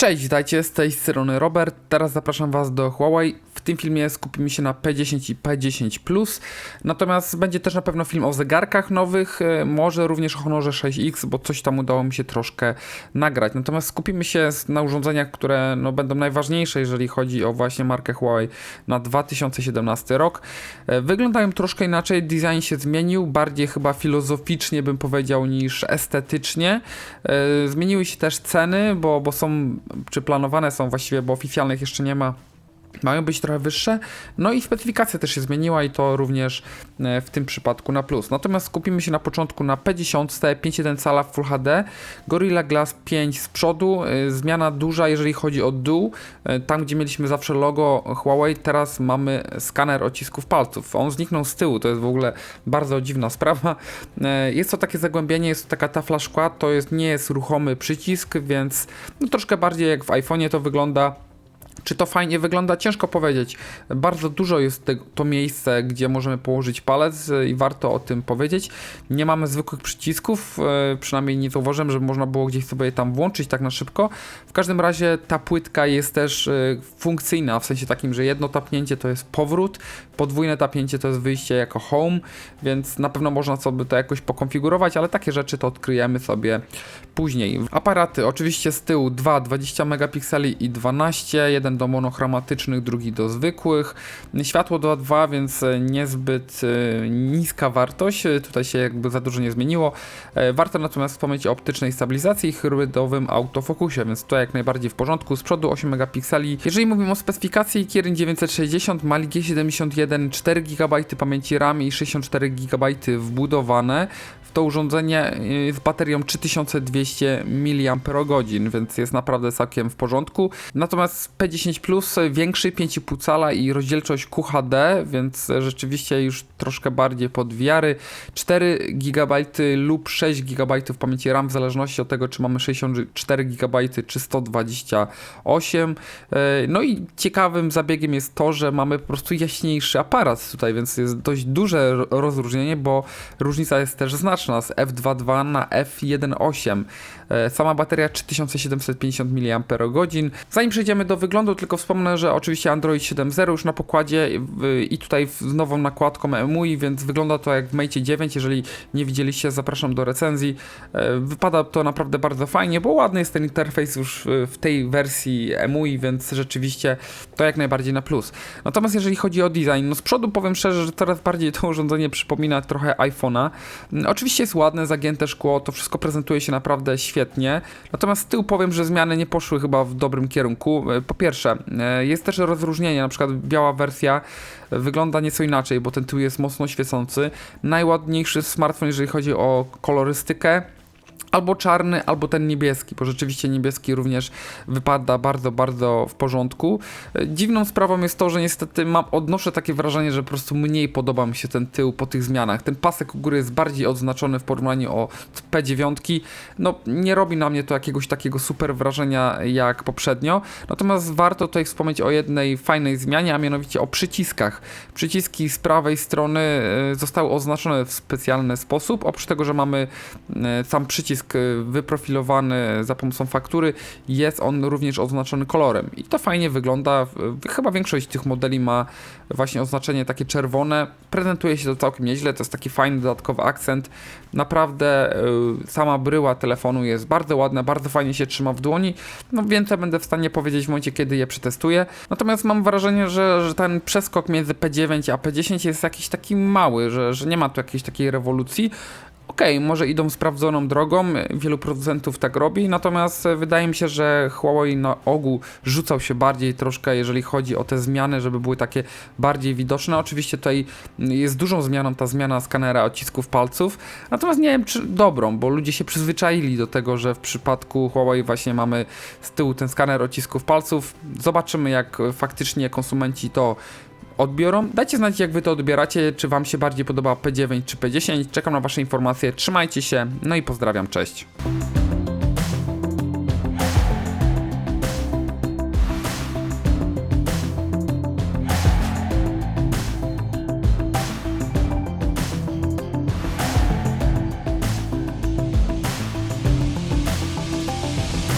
Cześć, witajcie, z tej strony Robert. Teraz zapraszam Was do Huawei. W tym filmie skupimy się na P10 i P10 Plus. Natomiast będzie też na pewno film o zegarkach nowych, e, może również o Honorze 6X, bo coś tam udało mi się troszkę nagrać. Natomiast skupimy się na urządzeniach, które no, będą najważniejsze, jeżeli chodzi o właśnie markę Huawei na 2017 rok. E, Wyglądają troszkę inaczej, design się zmienił, bardziej chyba filozoficznie bym powiedział niż estetycznie. E, Zmieniły się też ceny, bo, bo są, czy planowane są właściwie, bo oficjalnych jeszcze nie ma. Mają być trochę wyższe, no i specyfikacja też się zmieniła i to również e, w tym przypadku na plus. Natomiast skupimy się na początku na P10, 5.1 cala Full HD, Gorilla Glass 5 z przodu, e, zmiana duża jeżeli chodzi o dół, E, tam gdzie mieliśmy zawsze logo Huawei, teraz mamy skaner odcisków palców. On zniknął z tyłu, to jest w ogóle bardzo dziwna sprawa. Jest to takie zagłębienie, jest to taka tafla szkła, to jest, nie jest ruchomy przycisk, więc no, troszkę bardziej jak w iPhone'ie to wygląda. Czy to fajnie wygląda? Ciężko powiedzieć. Bardzo dużo jest te, to miejsce, gdzie możemy położyć palec y, i warto o tym powiedzieć. Nie mamy zwykłych przycisków, y, przynajmniej nie zauważyłem, żeby można było gdzieś sobie je tam włączyć tak na szybko. W każdym razie ta płytka jest też y, funkcyjna, w sensie takim, że jedno tapnięcie to jest powrót, podwójne tapnięcie to jest wyjście jako home, więc na pewno można sobie to jakoś pokonfigurować, ale takie rzeczy to odkryjemy sobie później. Aparaty oczywiście z tyłu 2 20 megapikseli i 12, jeden do monochromatycznych, drugi do zwykłych. Światło 2.2, więc e, niezbyt e, niska wartość, E, tutaj się jakby za dużo nie zmieniło. Warto natomiast wspomnieć o optycznej stabilizacji i hybrydowym autofokusie, więc to jak najbardziej w porządku. Z przodu 8 megapikseli. Jeżeli mówimy o specyfikacji, Kirin 960, Mali G71, 4 GB pamięci RAM i 64 GB wbudowane w to urządzenie z baterią 3200 mAh, więc jest naprawdę całkiem w porządku. Natomiast P10 Plus większy 5,5 cala i rozdzielczość QHD, więc rzeczywiście już troszkę bardziej pod wiary. 4 GB lub 6 GB pamięci RAM w zależności od tego, czy mamy 64 GB czy 128. E, No i ciekawym zabiegiem jest to, że mamy po prostu jaśniejszy aparat tutaj, więc jest dość duże ro- rozróżnienie, bo różnica jest też znaczna z F2.2 na F1.8. E, Sama bateria 3750 mAh. Zanim przejdziemy do wyglądu, tylko wspomnę, że oczywiście Android 7.0 już na pokładzie i tutaj z nową nakładką EMUI, więc wygląda to jak w Mate 9. Jeżeli nie widzieliście, zapraszam do recenzji. E, Wypada to naprawdę bardzo fajnie, bo ładny jest ten interfejs już y, w tej wersji EMUI, więc rzeczywiście to jak najbardziej na plus. Natomiast jeżeli chodzi o design, no z przodu powiem szczerze, że coraz bardziej to urządzenie przypomina trochę iPhone'a. Mm, Oczywiście jest ładne, zagięte szkło, to wszystko prezentuje się naprawdę świetnie. Natomiast z tyłu powiem, że zmiany nie poszły chyba w dobrym kierunku. E, Po pierwsze, e, jest też rozróżnienie, na przykład biała wersja wygląda nieco inaczej, bo ten tył jest mocno świecący. Najładniejszy smartfon, jeżeli chodzi o kolorystykę, albo czarny, albo ten niebieski, bo rzeczywiście niebieski również wypada bardzo, bardzo w porządku. E, Dziwną sprawą jest to, że niestety mam, odnoszę takie wrażenie, że po prostu mniej podoba mi się ten tył po tych zmianach. Ten pasek u góry jest bardziej odznaczony w porównaniu o P9. No, nie robi na mnie to jakiegoś takiego super wrażenia jak poprzednio. Natomiast warto tutaj wspomnieć o jednej fajnej zmianie, a mianowicie o przyciskach. Przyciski z prawej strony e, zostały oznaczone w specjalny sposób. Oprócz tego, że mamy e, sam przycisk e, wyprofilowany za pomocą faktury, jest on również oznaczony kolorem. I to fajnie wygląda. Chyba większość tych modeli ma właśnie oznaczenie takie czerwone. Prezentuje się to całkiem nieźle. To jest taki fajny dodatkowy akcent. Naprawdę e, sama bryła telefonu jest bardzo ładna, bardzo fajnie się trzyma w dłoni. No więcej będę w stanie powiedzieć w momencie, kiedy je przetestuję. Natomiast mam wrażenie, że, że ten przeskok między P9 a P10 jest jakiś taki mały, że, że nie ma tu jakiejś takiej rewolucji. Okej, może idą sprawdzoną drogą, wielu producentów tak robi, natomiast e, wydaje mi się, że Huawei na ogół rzucał się bardziej troszkę, jeżeli chodzi o te zmiany, żeby były takie bardziej widoczne. Oczywiście tutaj mm, jest dużą zmianą ta zmiana skanera odcisków palców, natomiast nie wiem czy dobrą, bo ludzie się przyzwyczaili do tego, że w przypadku Huawei właśnie mamy z tyłu ten skaner odcisków palców. Zobaczymy jak e, faktycznie konsumenci to odbiorą. Dajcie znać, jak wy to odbieracie, czy wam się bardziej podoba P9 czy P10. Czekam na wasze informacje. Trzymajcie się, no i pozdrawiam, cześć.